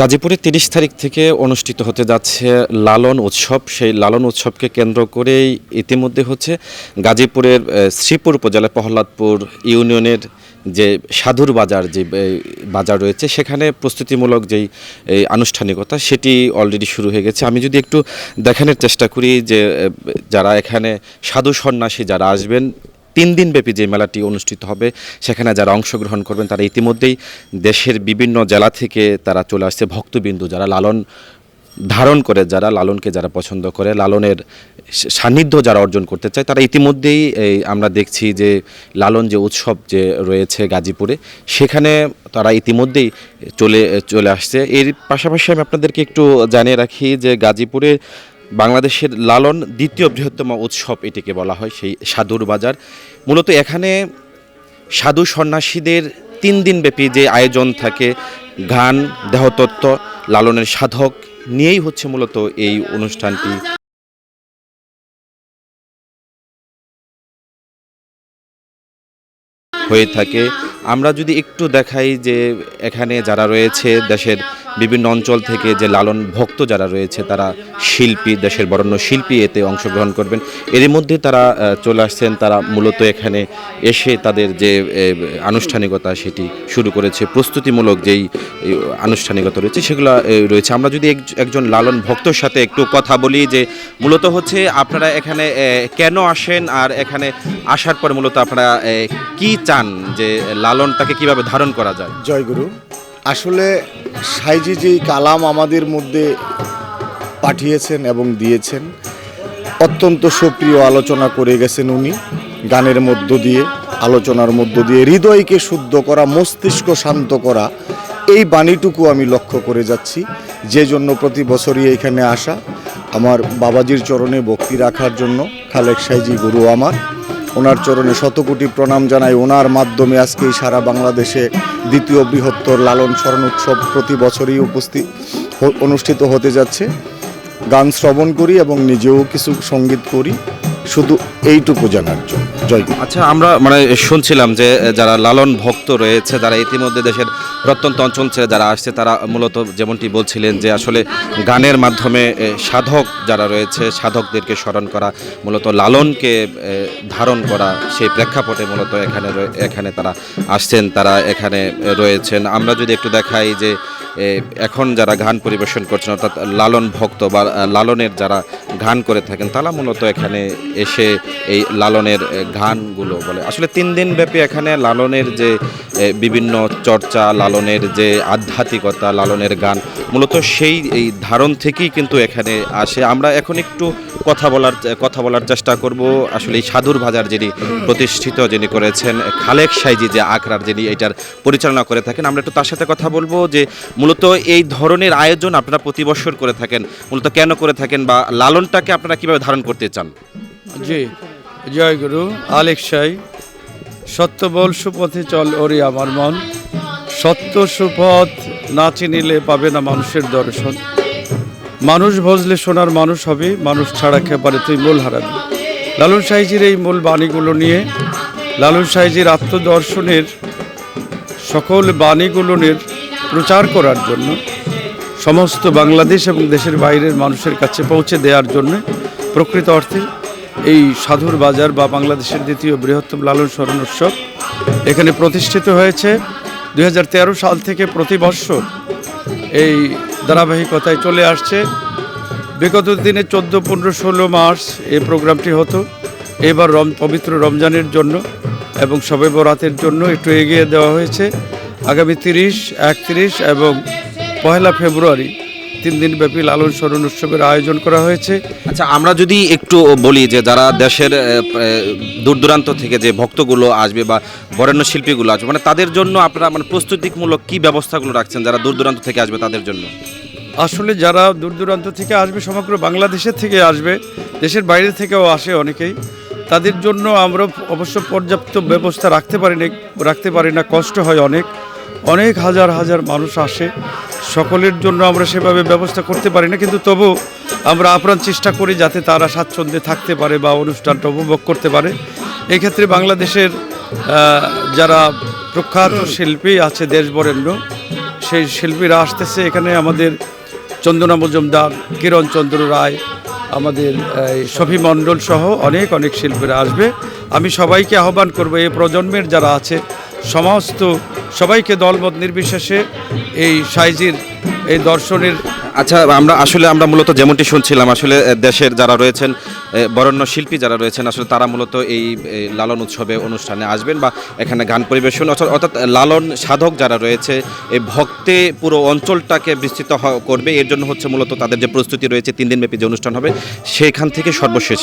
গাজীপুরে তিরিশ তারিখ থেকে অনুষ্ঠিত হতে যাচ্ছে লালন উৎসব। সেই লালন উৎসবকে কেন্দ্র করেই ইতিমধ্যে হচ্ছে গাজীপুরের শ্রীপুর উপজেলার প্রহ্লাদপুর ইউনিয়নের যে সাধুর বাজার যে বাজার রয়েছে, সেখানে প্রস্তুতিমূলক যেই এই আনুষ্ঠানিকতা, সেটি অলরেডি শুরু হয়ে গেছে। আমি যদি একটু দেখানোর চেষ্টা করি যে যারা এখানে সাধু সন্ন্যাসী যারা আসবেন তিন দিন ব্যাপী যে মেলাটি অনুষ্ঠিত হবে, সেখানে যারা অংশগ্রহণ করবেন তারা ইতিমধ্যেই দেশের বিভিন্ন জেলা থেকে তারা চলে আসছে। ভক্তবিন্দু যারা লালন ধারণ করে, যারা লালনকে যারা পছন্দ করে, লালনের সান্নিধ্য যারা অর্জন করতে চায়, তারা ইতিমধ্যেই এই আমরা দেখছি যে লালন যে উৎসব যে রয়েছে গাজীপুরে, সেখানে তারা ইতিমধ্যেই চলে চলে আসছে। এর পাশাপাশি আমি আপনাদেরকে একটু জানিয়ে রাখি যে গাজীপুরে বাংলাদেশের লালন দ্বিতীয় বৃহত্তম উৎসব এটিকে বলা হয়, সেই সাধুর বাজার। মূলত এখানে সাধু সন্ন্যাসীদের তিন দিনব্যাপী যে আয়োজন থাকে, গান, দেহতত্ত্ব, লালনের সাধক নিয়েই হচ্ছে মূলত এই অনুষ্ঠানটি। হয়ে থাকে। আমরা যদি একটু দেখাই যে এখানে যারা রয়েছে, দেশের বিভিন্ন অঞ্চল থেকে যে লালন ভক্ত যারা রয়েছে, তারা শিল্পী, দেশের বরণ্য শিল্পী এতে অংশগ্রহণ করবেন। এর মধ্যে তারা চলে আসছেন, তারা মূলত এখানে এসে তাদের যে আনুষ্ঠানিকতা সেটি শুরু করেছে, প্রস্তুতিমূলক যেই আনুষ্ঠানিকতা রয়েছে সেগুলো রয়েছে। আমরা যদি এক- একজন লালন ভক্তর সাথে একটু কথা বলি যে, মূলত হচ্ছে আপনারা এখানে কেন আসেন আর এখানে আসার পর মূলত আপনারা কি চান? যে, লালনটাকে কীভাবে ধারণ করা যায়? জয়গুরু আসলে সাইজি যেই কালাম আমাদের মধ্যে পাঠিয়েছেন এবং দিয়েছেন, অত্যন্ত সুপ্রিয় আলোচনা করে গেছেন উনি, গানের মধ্য দিয়ে, আলোচনার মধ্য দিয়ে, হৃদয়কে শুদ্ধ করা, মস্তিষ্ক শান্ত করা, এই বাণীটুকু আমি লক্ষ্য করে যাচ্ছি, যে জন্য প্রতি বছরই এখানে আসা, আমার বাবাজির চরণে ভক্তি রাখার জন্য, খালেক সাইজি গুরু আমার। ওনার চরণে শতকোটি প্রণাম জানাই। ওনার মাধ্যমে আজকেই সারা বাংলাদেশে দ্বিতীয় বৃহত্তর লালন স্মরণ উৎসব প্রতি বছরই উপস্থিত অনুষ্ঠিত হতে যাচ্ছে। গান শ্রবণ করি এবং নিজেও কিছু সংগীত করি। শুধু এইটুকু জানার জন্য। জয় আচ্ছা আমরা মানে শুনছিলাম যে, যারা লালন ভক্ত রয়েছে, যারা ইতিমধ্যে দেশের প্রত্যন্ত অঞ্চল ছেড়ে যারা আসছে, তারা মূলত যেমনটি বলছিলেন যে আসলে গানের মাধ্যমে সাধক যারা রয়েছে, সাধকদেরকে স্মরণ করা, মূলত লালনকে ধারণ করা, সেই প্রেক্ষাপটে মূলত এখানে এখানে তারা আসছেন, তারা এখানে রয়েছেন। আমরা যদি একটু দেখাই যে এখন যারা গান পরিবেশন করছেন, অর্থাৎ লালন ভক্ত বা লালনের যারা গান করে থাকেন, তারা মূলত এখানে এসে এই লালনের গানগুলো বলে। আসলে তিন দিন ব্যাপী এখানে লালনের যে বিভিন্ন চর্চা, লালনের যে আধ্যাত্মিকতা, লালনের গান, মূলত সেই, এই ধারণ থেকেই কিন্তু এখানে আসে। আমরা এখন একটু কথা বলার কথা বলার চেষ্টা করব। আসলে এই সাধুর বাজার যিনি প্রতিষ্ঠিত, যিনি করেছেন, খালেক সাইজি যে আখড়ার যিনি এটার পরিচালনা করে থাকেন, আমরা একটু তার সাথে কথা বলব যে মূলত এই ধরনের আয়োজন আপনারা প্রতি বছর করে থাকেন। মূলত কেন করে থাকেন বা লালনটাকে আপনারা কীভাবে ধারণ করতে চান? জি, জয় গুরু, আলেক সাই। সত্য বল সুপথে চল ওরে আমার মন। সত্য সুপথ না চিনিলে পাবে না মানুষের দর্শন। মানুষ ভজলে সোনার মানুষ হবে, মানুষ ছাড়া খেপারে তুই মূল হারাবি লালন সাইজির এই মূল বাণীগুলো নিয়ে, লালন সাইজির আত্মদর্শনের সকল বাণীগুলোনের প্রচার করার জন্য সমস্ত বাংলাদেশ এবং দেশের বাইরের মানুষের কাছে পৌঁছে দেওয়ার জন্য প্রকৃত অর্থে এই সাধুর বাজার বা বাংলাদেশের দ্বিতীয় বৃহত্তম লালন স্মরণ উৎসব এখানে প্রতিষ্ঠিত হয়েছে দু হাজার তেরো সাল থেকে প্রতি বৎসর এই ধারাবাহিকতায় চলে আসছে। বিগত দিনে চোদ্দ, পনেরো, ষোলো মার্চ এই প্রোগ্রামটি হতো। এবার রম, পবিত্র রমজানের জন্য এবং সবে বরাতের জন্য একটু এগিয়ে দেওয়া হয়েছে। আগামী তিরিশ একত্রিশ এবং পহেলা ফেব্রুয়ারি তিন দিন ব্যাপী লালন স্মরণ উৎসবের আয়োজন করা হয়েছে। আচ্ছা আমরা যদি একটু বলি যে যারা দেশের দূর দূরান্ত থেকে যে ভক্তগুলো আসবে বা বরেণ্য শিল্পীগুলো আসবে মানে তাদের জন্য আপনারা মানে প্রস্তুতিমূলক কী ব্যবস্থাগুলো রাখছেন যারা দূর দূরান্ত থেকে আসবে তাদের জন্য? আসলে যারা দূর দূরান্ত থেকে আসবে সমগ্র বাংলাদেশের থেকে আসবে দেশের বাইরে থেকেও আসে অনেকেই তাদের জন্য আমরা অবশ্য পর্যাপ্ত ব্যবস্থা রাখতে পারি না রাখতে পারি না কষ্ট হয় অনেক। অনেক হাজার হাজার মানুষ আসে। সকলের জন্য আমরা সেভাবে ব্যবস্থা করতে পারি না, কিন্তু তবু আমরা আপ্রাণ চেষ্টা করি যাতে তারা স্বাচ্ছন্দ্যে থাকতে পারে বা অনুষ্ঠানটা উপভোগ করতে পারে। এক্ষেত্রে বাংলাদেশের যারা প্রখ্যাত শিল্পী আছে দেশ বরেণ্য, সেই শিল্পীরা আসতেছে। এখানে আমাদের চন্দনা মজুমদার, কিরণ চন্দ্র রায়, আমাদের শফি মণ্ডল সহ অনেক অনেক শিল্পীরা আসবে। আমি সবাইকে আহ্বান করব, এই প্রজন্মের যারা আছে, সমস্ত সবাইকে দলমত নির্বিশেষে এই সাইজির, এই দর্শনের আচ্ছা আমরা আসলে আমরা মূলত যেমনটি শুনছিলাম, আসলে দেশের যারা রয়েছেন বরেণ্য শিল্পী যারা রয়েছেন, আসলে তারা মূলত এই লালন উৎসবে অনুষ্ঠানে আসবেন বা এখানে গান পরিবেশন অর্থাৎ লালন সাধক যারা রয়েছে এই ভক্তে পুরো অঞ্চলটাকে বিস্তৃত করবে। এর জন্য হচ্ছে মূলত তাদের যে প্রস্তুতি রয়েছে, তিন দিনব্যাপী যে অনুষ্ঠান হবে, সেখান থেকে সর্বশেষ।